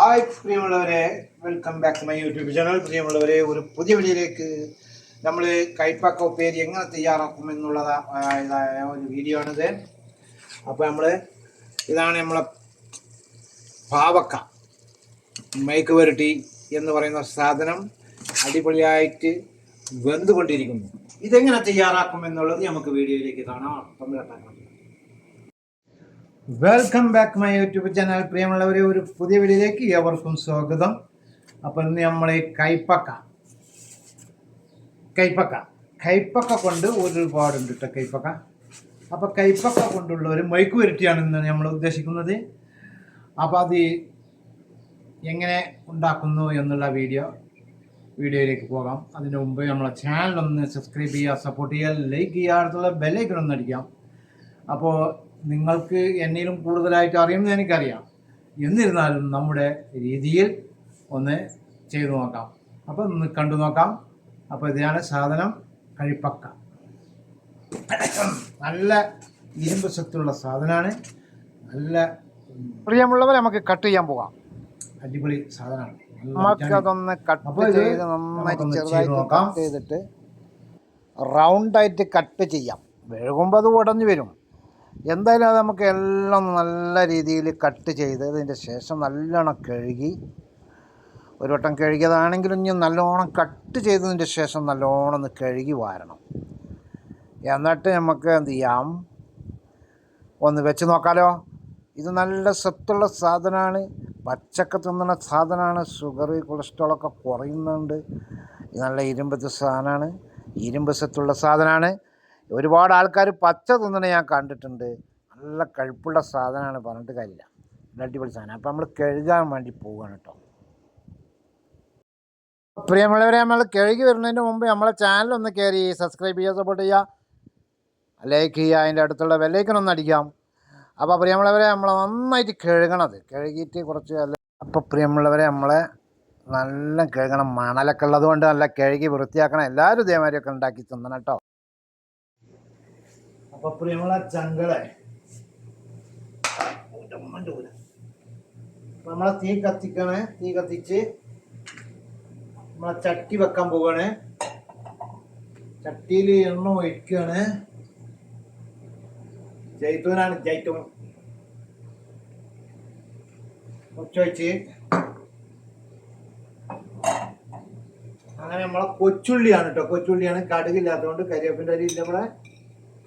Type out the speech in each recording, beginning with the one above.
Hi പ്രിയമുള്ളവരെ. Welcome back to my YouTube channel പ്രിയമുള്ളവരെ ഒരു പുതിയ വീഡിയോയിലേക്ക് നമ്മൾ കൈപ്പക്ക ഉപ്പേരി എങ്ങനെ തയ്യാറാക്കും എന്നുള്ളത് ഒരു വീഡിയോ ആണിത്. അപ്പോൾ നമ്മൾ ഇതാണ് നമ്മളെ പാവക്ക മൈക്ക് വരട്ടി എന്ന് പറയുന്ന സാധനം അടിപൊളിയായിട്ട് വെന്തുകൊണ്ടിരിക്കുന്നു. ഇതെങ്ങനെ തയ്യാറാക്കും എന്നുള്ളത് നമുക്ക് വീഡിയോയിലേക്ക് കാണാം. തമ്മിലുണ്ടാക്കാം welcome back my YouTube channel പ്രിയമുള്ളവരെ ഒരു പുതിയ വീഡിയോയിലേക്ക് ഏവർക്കും സ്വാഗതം. അപ്പോൾ ഇന്ന് നമ്മൾ കൈപ്പക്ക. കൈപ്പക്ക. കൈപ്പക്ക കൊണ്ട് ഒരുപാടുണ്ട് കേട്ടോ കൈപ്പക്ക. അപ്പോൾ കൈപ്പക്ക കൊണ്ടുള്ള ഒരു മൈക്ക് വരട്ടിയാണ് ഇന്ന് നമ്മൾ ഉദ്ദേശിക്കുന്നത്. അപ്പോൾ അത് എങ്ങനെ ഉണ്ടാക്കുന്നു എന്നുള്ള വീഡിയോ വീഡിയോയിലേക്ക് പോകാം. അതിന് മുമ്പ് നമ്മളെ ചാനൽ ഒന്ന് സബ്സ്ക്രൈബ് ചെയ്യുക സപ്പോർട്ട് ചെയ്യുക ലൈക്ക് ചെയ്യുക അടുത്തുള്ള ബെല്ലൈക്കൺ ഒന്ന് അടിക്കാം. അപ്പോൾ നിങ്ങൾക്ക് എന്നേലും കൂടുതലായിട്ട് അറിയുമെന്ന് എനിക്കറിയാം. എന്നിരുന്നാലും നമ്മുടെ രീതിയിൽ ഒന്ന് ചെയ്തു നോക്കാം. അപ്പോൾ ഒന്ന് കണ്ടു നോക്കാം. അപ്പോൾ ഇതാണ് സാധനം കഴിപ്പക്ക നല്ല ഇരുമ്പ് ശക്തിയുള്ള സാധനമാണ് നല്ല പ്രിയമുള്ളവർ നമുക്ക് കട്ട് ചെയ്യാൻ പോകാം അടിപൊളി സാധനമാണ് നമുക്ക് അതൊന്ന് കട്ട് ചെയ്ത് നന്നായിട്ട് ചെറുതായിട്ട് ചെയ്തിട്ട് റൗണ്ടായിട്ട് കട്ട് ചെയ്യാം. വെഴുകുമ്പോൾ അത് ഉടഞ്ഞു വരും. എന്തായാലും അത് നമുക്ക് എല്ലാം നല്ല രീതിയിൽ കട്ട് ചെയ്ത് ചെയ്തതിന്റെ ശേഷം നല്ലോണം കഴുകി ഒരു വട്ടം കഴുകിയതാണെങ്കിലും ഇനി നല്ലോണം കട്ട് ചെയ്തതിന്റെ ശേഷം നല്ലോണം ഒന്ന് കഴുകി വാരണം. എന്നിട്ട് നമുക്ക് എന്ത് ചെയ്യാം? ഒന്ന് വെച്ച് നോക്കാലോ. ഇത് നല്ല സത്തുള്ള സാധനമാണ്. പച്ചക്ക തിന്നുന്ന സാധനമാണ്. ഷുഗർ കൊളസ്ട്രോളൊക്കെ കുറയുന്നുണ്ട്. നല്ല ഇരുമ്പത്തെ സാധനമാണ്. ഇരുമ്പ് സത്തുള്ള സാധനമാണ്. ഒരുപാട് ആൾക്കാർ പച്ച തിന്നണ ഞാൻ കണ്ടിട്ടുണ്ട്. നല്ല കഴുപ്പുള്ള സാധനമാണ് പറഞ്ഞിട്ട് കാര്യമില്ല. അടിപൊളി സാധനം. അപ്പം നമ്മൾ കഴുകാൻ വേണ്ടി പോവുകയാണ് കേട്ടോ. പ്രിയമുള്ളവരെ നമ്മൾ കഴുകി വരുന്നതിന് മുമ്പ് നമ്മളെ ചാനൽ ഒന്ന് കയറി സബ്സ്ക്രൈബ് ചെയ്യുക സപ്പോർട്ട് ചെയ്യുക. ലൈക്ക് ചെയ്യുക അതിന്റെ അടുത്തുള്ള ബെല്ലൈക്കൺ ഒന്ന് അടിക്കാം. അപ്പോൾ പ്രിയമുള്ളവരെ നമ്മൾ നന്നായിട്ട് കഴുകണത്. കഴുകിയിട്ട് കുറച്ച് അപ്പോൾ പ്രിയമുള്ളവരെ നമ്മൾ നല്ല കഴുകണം. മണലൊക്കെ ഉള്ളത് കൊണ്ട് നല്ല കഴുകി വൃത്തിയാക്കണം. എല്ലാവരും ഇതേമാതിരിയൊക്കെ ഉണ്ടാക്കി തിന്നണം കേട്ടോ. അപ്പൊ പ്രിയമുള്ള ചങ്കളെ അപ്പൊ നമ്മളെ തീ കത്തിക്കണേ തീ കത്തിച്ച് നമ്മളെ ചട്ടി വെക്കാൻ പോവാണ്. ചട്ടിയിൽ എണ്ണ ഒഴിക്കുകയാണ് ജൈത്തൂനാണ് ജൈത്തൂൺ കൊച്ചൊഴിച്ച് അങ്ങനെ നമ്മളെ കൊച്ചുള്ളിയാണ് കേട്ടോ കൊച്ചുള്ളിയാണ് കടുകില്ലാത്തതുകൊണ്ട് കരിവേപ്പിന്റെ അരി ഇല്ല ഇവിടെ.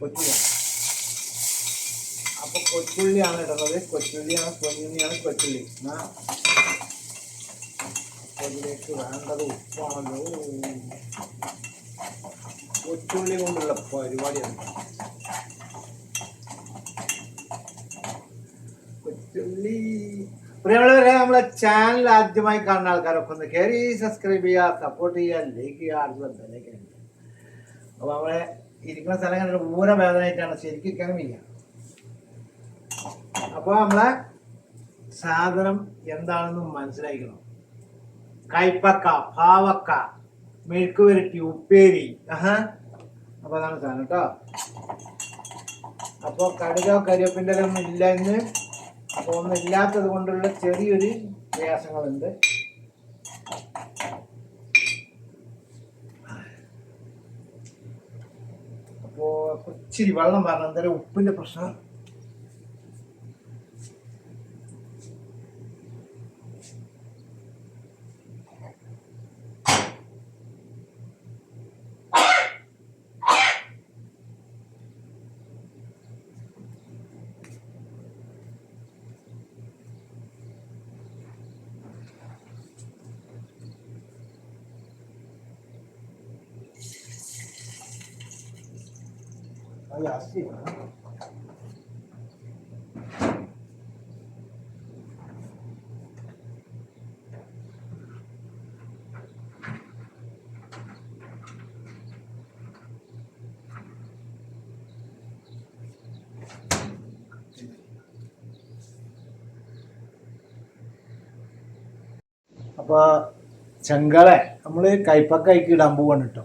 കൊച്ചുള്ളിയാണ്. അപ്പൊ കൊച്ചുള്ളിയാണ് ഇടുന്നത് കൊച്ചുള്ളിയാണ് പൊന്നിയാണ് കൊച്ചുള്ളി. എന്നാ? അപ്പൊ ഇതിലേക്ക് വേണ്ടത് ഉപ്പാണല്ലോ. കൊച്ചുള്ളി കൊണ്ടുള്ള പരിപാടിയാണ്. കൊച്ചുള്ളി. പ്രിയമുള്ളവരെ നമ്മളെ ചാനൽ ആദ്യമായി കാണുന്ന ആൾക്കാരൊക്കെ ഒന്ന് കയറി സബ്സ്ക്രൈബ് ചെയ്യുക സപ്പോർട്ട് ചെയ്യുക ലൈക്ക് ചെയ്യുക അടുത്ത ബെല്ലൈക്കൻ അടിക്കുക. അപ്പൊ നമ്മളെ ഇരിക്കുന്ന സ്ഥലം കണ്ടിട്ട് ഊര വേദനയായിട്ടാണ് ശരിക്കും ഇരിക്കാൻ വയ്യ. അപ്പൊ നമ്മളെ സാധനം എന്താണെന്ന് മനസ്സിലാക്കണം കൈപ്പക്ക പാവക്ക മെഴുക്ക് വരട്ടി ഉപ്പേരി. ആഹാ. അപ്പൊ അതാണ് സാധനം കേട്ടോ. അപ്പോൾ കടുകോ കരിവേപ്പിന്റെ ഒന്നും ഇല്ല എന്ന് അപ്പോൾ ഒന്നും ഇല്ലാത്തത് കൊണ്ടുള്ള ചെറിയൊരു പ്രയാസങ്ങളുണ്ട്. ഇച്ചിരി വെള്ളം വരണം എന്തായാലും ഉപ്പിന്റെ പ്രശ്നം അത് ജാസ്തി വേണം. അപ്പൊ ചെങ്കളെ നമ്മൾ കൈപ്പക്കായിക്ക് ഇടാൻ പോവാണ് കേട്ടോ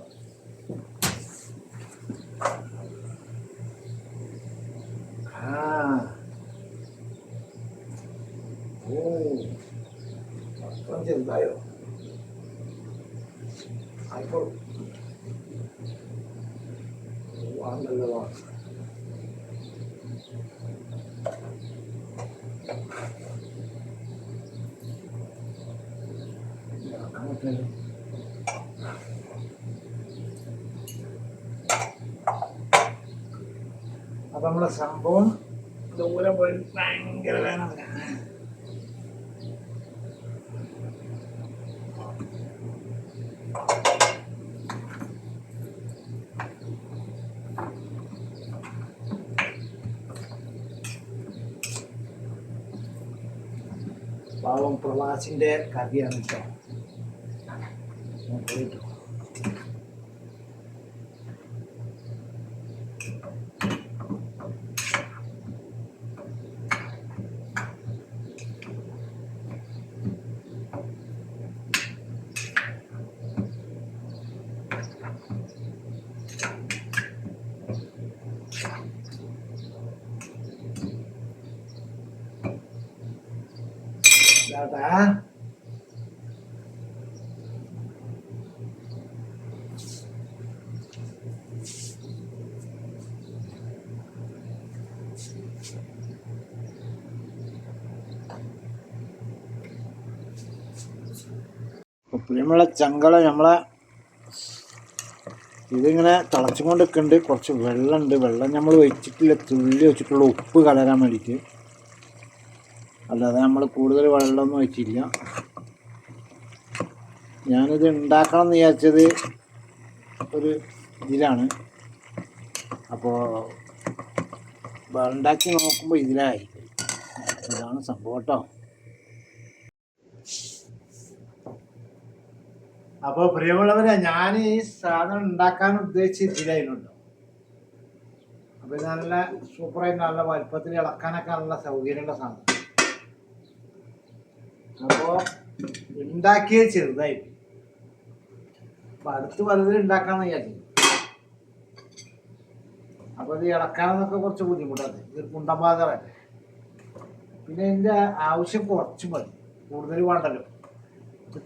ആ ഓ ഇപ്പം ചെറുതായോ ആയിക്കോളും വാങ്ങല്ലോ അപ്പൊ നമ്മുടെ സംഭവം ദൂരം പോയി ഭയങ്കര palong perlahan sindir kalian itu. Untuk itu. ഇപ്പൊ പ്രിയമുള്ള ചങ്കള നമ്മളെ ഇതിങ്ങനെ നിൽക്കുന്നുണ്ട് കുറച്ച് വെള്ളമുണ്ട്. വെള്ളം നമ്മൾ വെച്ചിട്ടില്ല തുള്ളി വെച്ചിട്ടുള്ള ഉപ്പ് കലരാൻ വേണ്ടിയിട്ട്. അല്ലാതെ നമ്മൾ കൂടുതൽ വെള്ളമൊന്നും ഒഴിച്ചില്ല. ഞാനിത് ഉണ്ടാക്കണം എന്ന് വിചാരിച്ചത് ഒരു ഇതിലാണ്. അപ്പോൾ ഉണ്ടാക്കി നോക്കുമ്പോൾ ഇതിലായി. ഇതാണ് സംഭവം കേട്ടോ. അപ്പോൾ പ്രിയമുള്ളവരെ ഞാൻ ഈ സാധനം ഉണ്ടാക്കാൻ ഉദ്ദേശിച്ച് ഇതിലായിരുന്നു അപ്പോൾ നല്ല സൂപ്പറായിട്ട് നല്ല വലുപ്പത്തിൽ ഇളക്കാനൊക്കെ നല്ല സൗകര്യമുള്ള സാധനം. അപ്പോൾ ഉണ്ടാക്കിയത് ചെറുതായി. അപ്പൊ അടുത്ത് വലുതിൽ ഉണ്ടാക്കാന്ന് വിചാരിച്ചു. അപ്പൊ ഇത് ഇളക്കാനൊക്കെ കുറച്ച് ബുദ്ധിമുട്ടാണ്. ഇത് കുണ്ടമ്പാതറല്ലേ പിന്നെ ഇതിന്റെ ആവശ്യം കുറച്ച് മതി. കൂടുതൽ വേണ്ടല്ലോ.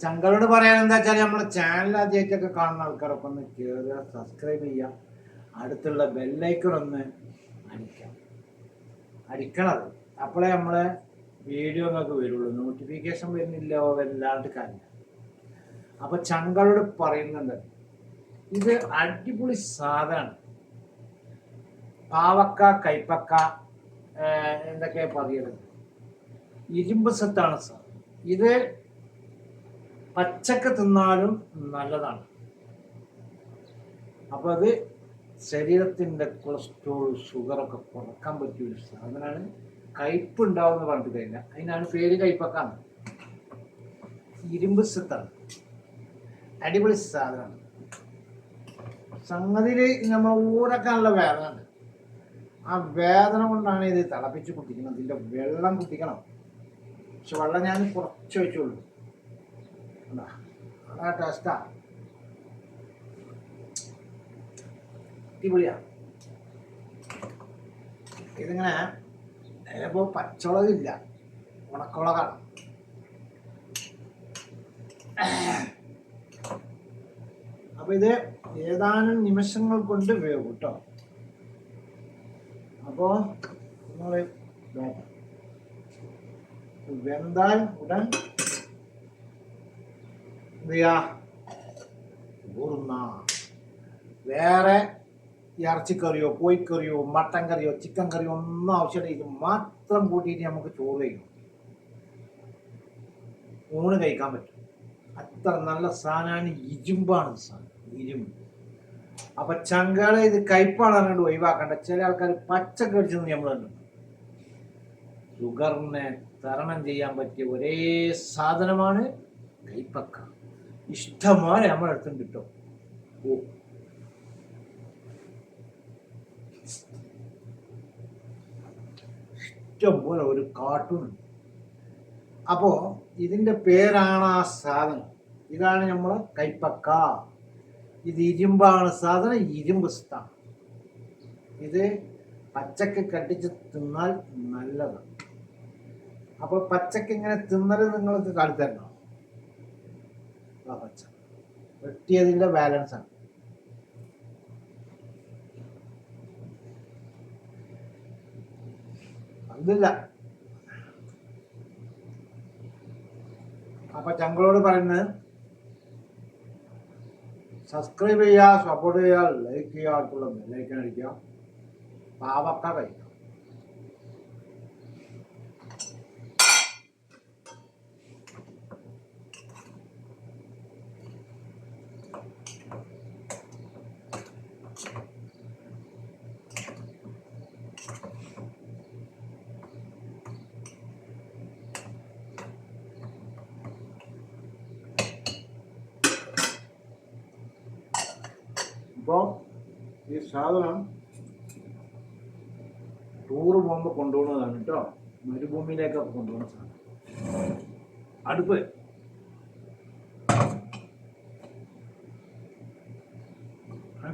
ചങ്കളോട് പറയാൻ എന്താ വെച്ചാൽ നമ്മുടെ ചാനൽ ആദ്യമായിട്ടൊക്കെ കാണുന്ന ആൾക്കാരൊക്കെ ഒന്ന് കയറുക സബ്സ്ക്രൈബ് ചെയ്യാം അടുത്തുള്ള ബെല്ലൈക്കൺ ഒന്ന് അടിക്കാം അടിക്കണത് അപ്പോഴേ നമ്മളെ വീഡിയോ എന്നൊക്കെ വരുള്ളൂ. നോട്ടിഫിക്കേഷൻ വരുന്നില്ല വല്ലാണ്ട് കാര്യം അപ്പൊ ചങ്കളോട് പറയുന്നുണ്ട് ഇത് അടിപൊളി സാധനമാണ് പാവക്ക കൈപ്പക്ക എന്തൊക്കെ പറയുന്നത് ഇരുമ്പ് സത്താണ് സാർ. ഇത് പച്ചക്ക തിന്നാലും നല്ലതാണ്. അപ്പോൾ അത് ശരീരത്തിന്റെ കൊളസ്ട്രോൾ ഷുഗറൊക്കെ കുറയ്ക്കാൻ പറ്റിയ ഒരു സാധനമാണ് കയ്പ് ഉണ്ടാവും എന്ന് പറഞ്ഞിട്ട് കഴിഞ്ഞാൽ അതിനാണ് പേര് കയ്പക്കാന്ന് ഇരുമ്പ് സിത്താണ് അടിപൊളി സാധനമാണ്. സംഗതിയിൽ നമ്മൾ ഊരക്കാനുള്ള ഉണ്ട് ആ വേദന കൊണ്ടാണ് ഇത് തിളപ്പിച്ച് കുട്ടിക്കുന്നത് ഇതിന്റെ വെള്ളം കുട്ടിക്കണം പക്ഷെ വെള്ളം ഞാൻ കുറച്ച് വെച്ചുള്ളൂ കണ്ടാ? നല്ല ടേസ്റ്റാ അടിപൊളിയാണ് ഇതിങ്ങനെ ഇപ്പോൾ പച്ചമുളകില്ല ഉണക്കുളകാണ് അപ്പൊ ഇത് ഏതാനും നിമിഷങ്ങൾ കൊണ്ട് വേവും കേട്ടോ അപ്പോ നിങ്ങൾ വെന്താൽ ഉടൻ എന്ത് വേറെ ഇറച്ചിക്കറിയോ കോഴിക്കറിയോ മട്ടൻ കറിയോ ചിക്കൻ കറിയോ ഒന്നും ആവശ്യമില്ല. ഇത് മാത്രം കൂട്ടിയിട്ട് നമുക്ക് ചോറ് കഴിക്കും. ഊണ് കഴിക്കാൻ പറ്റും. അത്ര നല്ല സാധനമാണ് ഇരുമ്പാണ് സാധനം. ഇരുമ്പ്. അപ്പൊ ചങ്കാളെ ഇത് കയ്പാണ് അങ്ങോട്ട് ഒഴിവാക്കണ്ട. ചില ആൾക്കാർ പച്ച കടിച്ചെന്ന് നമ്മൾ കണ്ടിട്ടുണ്ട് ഷുഗറിനെ തരണം ചെയ്യാൻ പറ്റിയ ഒരേ സാധനമാണ് കൈപ്പക്ക ഇഷ്ടംപോലെ നമ്മളെടുത്തുണ്ട് കിട്ടും. ഓ ഇഷ്ടംപോലെ ഒരു കാർട്ടൂൺ അപ്പോൾ ഇതിന്റെ പേരാണ് ആ സാധനം. ഇതാണ് നമ്മൾ കൈപ്പക്ക. ഇത് ഇരുമ്പാണ് സാധനം ഇരുമ്പ് സ്ഥാനം ഇത് പച്ചക്ക് കട്ടിച്ച് തിന്നാൽ നല്ലതാണ് അപ്പോൾ പച്ചക്ക് ഇങ്ങനെ തിന്നൽ നിങ്ങൾക്ക് കളിത്തരണം പച്ച. വെട്ടിയതിന്റെ ബാലൻസ് ആണ് അതില്ല അപ്പൊ ചങ്കളോട് പറയുന്നത് സബ്സ്ക്രൈബ് ചെയ്യുക സപ്പോർട്ട് ചെയ്യുക ലൈക്ക് ചെയ്യുക ആർക്കുള്ള ബെല്ലൈക്കൻ അടിക്കുക. കഴിക്കുക ഇപ്പോൾ ഈ സാധനം ടൂറ് പോകുമ്പോൾ കൊണ്ടുപോകുന്നതാണ് കേട്ടോ മരുഭൂമിയിലേക്കൊക്കെ കൊണ്ടുപോകുന്ന സാധനം. അടുപ്പ്.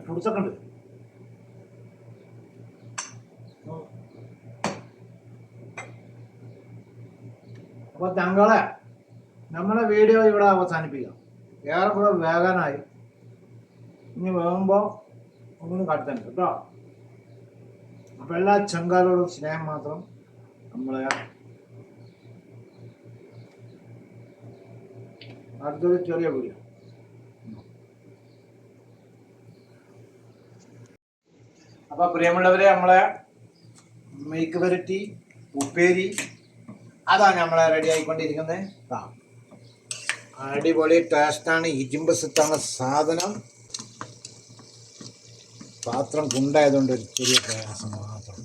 പുടിച്ചൊക്കെ ഉണ്ട്. അപ്പോൾ തങ്ങളെ നമ്മളെ വീഡിയോ ഇവിടെ അവസാനിപ്പിക്കാം. ഏറെക്കുറെ വേഗനായി. ഇനി വേകുമ്പോൾ ഒന്നും കടത്തണ്ട കേട്ടോ. അപ്പോൾ എല്ലാ ചങ്കാലോടും സ്നേഹം മാത്രം നമ്മളെ അടുത്തൊരു ചെറിയ വീഡിയോ. അപ്പൊ പ്രിയമുള്ളവരെ നമ്മളെ മെയ്ക്ക് വരട്ടി ഉപ്പേരി അതാണ് നമ്മളെ റെഡി ആയിക്കൊണ്ടിരിക്കുന്നത്. അടിപൊളി ടേസ്റ്റാണ് ഇരുമ്പ് സെറ്റാണ് സാധനം. പാത്രം കുണ്ടായതുകൊണ്ട് ഒരു ചെറിയ പ്രയാസം മാത്രം.